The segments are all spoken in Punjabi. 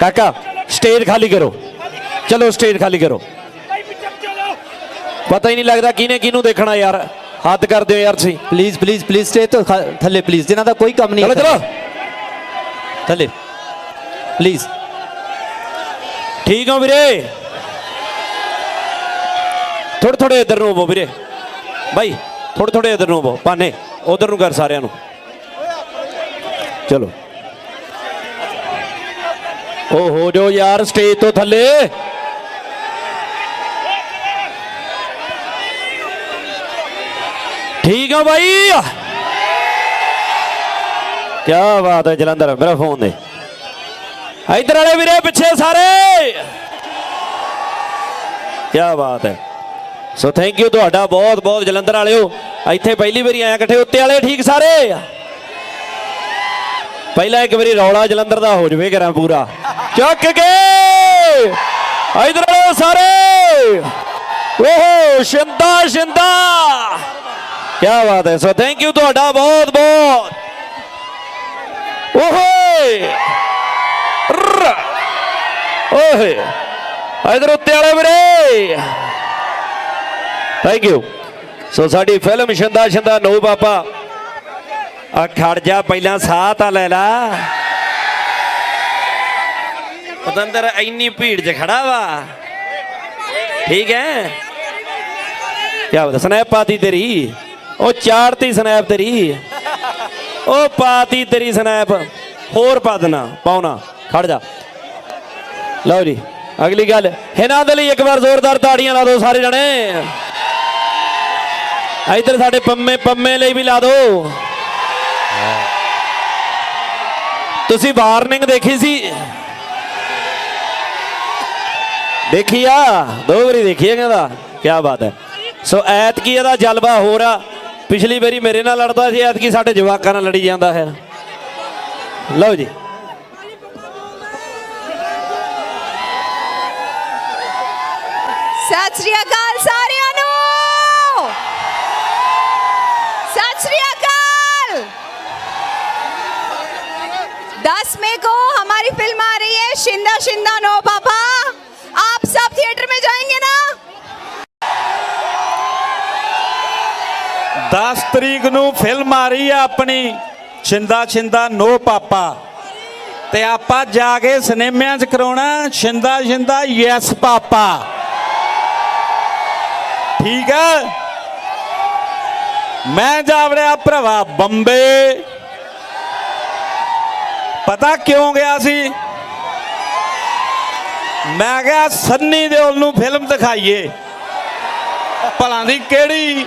ਕਾਕਾ ਸਟੇਜ ਖਾਲੀ ਕਰੋ। ਚਲੋ ਸਟੇਜ ਖਾਲੀ ਕਰੋ। ਪਤਾ ਹੀ ਨਹੀਂ ਲੱਗਦਾ ਕਿਹਨੇ ਕਿਹਨੂੰ ਦੇਖਣਾ ਯਾਰ। ਹੱਦ ਕਰ ਦਿਓ ਯਾਰ ਤੁਸੀਂ। ਪਲੀਜ਼ ਪਲੀਜ਼ ਪਲੀਜ਼ ਸਟੇ ਤੋਂ ਖ- ਥੱਲੇ ਪਲੀਜ਼ ਜਿਨ੍ਹਾਂ ਦਾ ਕੋਈ ਕੰਮ ਨਹੀਂ ਚਲੋ ਚਲੋ। ਥੱਲੇ। ਪਲੀਜ਼ ਠੀਕ ਹੋ ਵੀਰੇ। ਥੋੜੇ ਥੋੜੇ ਇਧਰ ਨੂੰ ਹੋਵੋ ਵੀਰੇ। ਬਾਈ ਥੋੜੇ ਥੋੜੇ ਇਧਰ ਨੂੰ ਹੋਵੋ। ਪਾਨੇ ਉਧਰ ਨੂੰ ਕਰ ਸਾਰਿਆਂ ਨੂੰ। ਚਲੋ। ਉਹ ਹੋ ਜੋ ਯਾਰ ਸਟੇਜ ਤੋਂ ਥੱਲੇ। ਠੀਕ ਆ ਬਾਈ। ਕੀ ਬਾਤ ਹੈ ਜਲੰਧਰ, ਮੇਰਾ ਫੋਨ ਦੇ। ਇਧਰ ਵਾਲੇ ਵੀਰੇ, ਪਿੱਛੇ ਸਾਰੇ। ਕੀ ਬਾਤ ਹੈ। ਸੋ ਥੈਂਕ ਯੂ ਤੁਹਾਡਾ, ਬਹੁਤ ਬਹੁਤ ਜਲੰਧਰ ਵਾਲਿਓ। ਇੱਥੇ ਪਹਿਲੀ ਵਾਰੀ ਆਇਆ ਇਕੱਠੇ, ਉੱਤੇ ਵਾਲੇ ਠੀਕ ਸਾਰੇ। ਪਹਿਲਾਂ ਇੱਕ ਵਾਰੀ ਰੌਲਾ ਜਲੰਧਰ ਦਾ ਹੋ ਜਵੇ ਕਰਾਂ ਪੂਰਾ। ਚੱਕ ਕੇ। ਇਧਰ ਵਾਲੇ ਸਾਰੇ। ਓਹੋ, ਸ਼ਿੰਦਾ ਸ਼ਿੰਦਾ। ਕੀ ਬਾਤ ਹੈ। ਸੋ ਥੈਂਕ ਯੂ ਤੁਹਾਡਾ ਬਹੁਤ ਬਹੁਤ। ਓਹੇ। ਓਹੇ। ਇਧਰ ਉੱਤੇ ਵਾਲੇ ਵੀਰੇ। ਥੈਂਕ ਯੂ ਸੋ ਸਾਡੀ film Shinda Shinda, no papa ਆ ਖੜ ਜਾ, ਪਹਿਲਾਂ ਸਾਹ ਤਾਂ ਲੈ ਲਾ। ਪਤੰਦਰ ਇੰਨੀ ਭੀੜ 'ਚ ਖੜਾ ਵਾ। ਠੀਕ ਹੈ? ਕਿਆ ਬਤਾ ਸਨੈਪ ਪਾਤੀ ਤੇਰੀ। ਉਹ ਚਾੜਤੀ ਸਨੈਪ ਤੇਰੀ। ਉਹ ਪਾਤੀ ਤੇਰੀ ਸਨੈਪ। ਹੋਰ ਪਾ ਦੇਣਾ ਪਾਉਣਾ ਖੜ ਜਾ। ਲਓ ਜੀ, ਅਗਲੀ ਗੱਲ। ਇਹਨਾਂ ਦੇ ਲਈ ਇੱਕ ਵਾਰ ਜ਼ੋਰਦਾਰ ਤਾੜੀਆਂ ਲਾ ਦਿਓ ਸਾਰੇ ਜਣੇ। ਇੱਧਰ ਸਾਡੇ ਪੰਮੇ ਪੰਮੇ ਲਈ ਵੀ ਲਾ ਦਿਓ। ਤੁਸੀਂ ਵਾਰਨਿੰਗ ਦੇਖੀ ਸੀ? ਦੇਖੀਆ ਦੋ ਵਾਰੀ ਦੇਖੀਆ ਕਹਿੰਦਾ ਕੀ ਬਾਤ ਹੈ। ਸੋ ਐਤਕੀ ਇਹਦਾ ਜਲਵਾ ਹੋਰ ਆ। ਪਿਛਲੀ ਵਾਰੀ ਮੇਰੇ ਨਾਲ ਲੜਦਾ ਸੀ, ਐਤਕੀ ਸਾਡੇ ਜਵਾਕਾਂ ਨਾਲ ਲੜੀ ਜਾਂਦਾ ਹੈ। ਲਓ ਜੀ। ਸਤਿ ਸ੍ਰੀ ਅਕਾਲ ਸਾਰਿਆਂ ਨੂੰ। ਸਤਿ ਸ੍ਰੀ ਅਕਾਲ। 10 ਮਈ ਕੋ ਹਮਾਰੀ ਫਿਲਮ ਆ ਰਹੀ ਹੈ, ਸ਼ਿੰਦਾ ਸ਼ਿੰਦਾ ਨੋ ਪਾਪਾ जाएंगे ना 10 ਤਰੀਕ ਨੂੰ ਫਿਲਮ ਆ ਰਹੀ ਆ ਆਪਣੀ ਛਿੰਦਾ ਛਿੰਦਾ ਨੋ ਪਾਪਾ ਤੇ ਆਪਾਂ ਜਾ ਕੇ ਸਿਨੇਮਿਆਂ 'ਚ ਕਰਾਉਣਾ ਛਿੰਦਾ ਛਿੰਦਾ ਯੈਸ ਪਾਪਾ ਠੀਕ ਹੈ ਮੈਂ ਜਾ ਵੜਿਆ ਭਰਾਵਾ ਬੰਬੇ ਪਤਾ ਕਿਉਂ ਗਿਆ ਸੀ ਮੈਂ ਕਿਹਾ, ਸੰਨੀ ਦਿਓਲ ਨੂੰ ਫਿਲਮ ਦਿਖਾਈਏ। ਭਲਾਂ ਦੀ ਕਿਹੜੀ?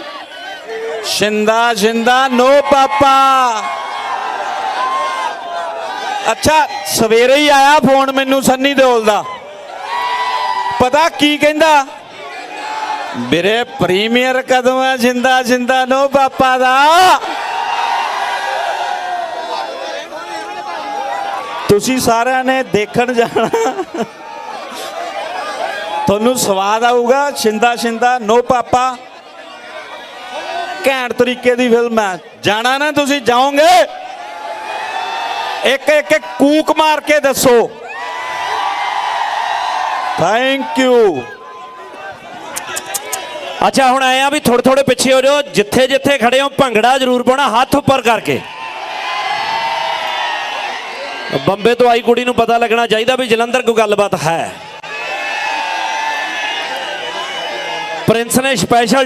ਸ਼ਿੰਦਾ ਸ਼ਿੰਦਾ, ਨੋ ਪਾਪਾ। ਅੱਛਾ, ਸਵੇਰੇ ਹੀ ਆਇਆ ਫੋਨ ਮੈਨੂੰ ਸੰਨੀ ਦਿਓਲ ਦਾ। ਪਤਾ ਕੀ ਕਹਿੰਦਾ? ਵੀਰੇ, ਪ੍ਰੀਮੀਅਰ ਕਦੋਂ ਹੈ ਜਿੰਦਾ ਜਿੰਦਾ ਨੋ ਪਾਪਾ ਦਾ। ਤੁਸੀਂ ਸਾਰਿਆਂ ਨੇ ਦੇਖਣ ਜਾਣਾ। ਤੁਹਾਨੂੰ ਸਵਾਦ ਆਊਗਾ, ਛਿੰਦਾ ਛਿੰਦਾ, ਨੋ ਪਾਪਾ। ਘੈਂਟ ਤਰੀਕੇ ਦੀ ਫਿਲਮ ਹੈ। ਜਾਣਾ ਨਾ ਤੁਸੀਂ, ਜਾਓਗੇ? ਇੱਕ ਇੱਕ ਇੱਕ ਕੂਕ ਮਾਰ ਕੇ ਦੱਸੋ। ਥੈਂਕ ਯੂ ਅੱਛਾ, ਹੁਣ ਆਏ ਆ ਵੀ ਥੋੜੇ ਥੋੜੇ ਪਿੱਛੇ ਹੋ ਜਾਓ। ਜਿੱਥੇ ਜਿੱਥੇ ਖੜੇ ਹੋ, ਭੰਗੜਾ ਜ਼ਰੂਰ ਪਾਉਣਾ, ਹੱਥ ਉੱਪਰ ਕਰਕੇ। ਬੰਬੇ ਤੋਂ ਆਈ ਕੁੜੀ ਨੂੰ ਪਤਾ ਲੱਗਣਾ ਚਾਹੀਦਾ ਵੀ ਜਲੰਧਰ ਕੋਈ ਗੱਲਬਾਤ ਹੈ। ਪ੍ਰਿੰਸ ਨੇ ਸਪੈਸ਼ਲ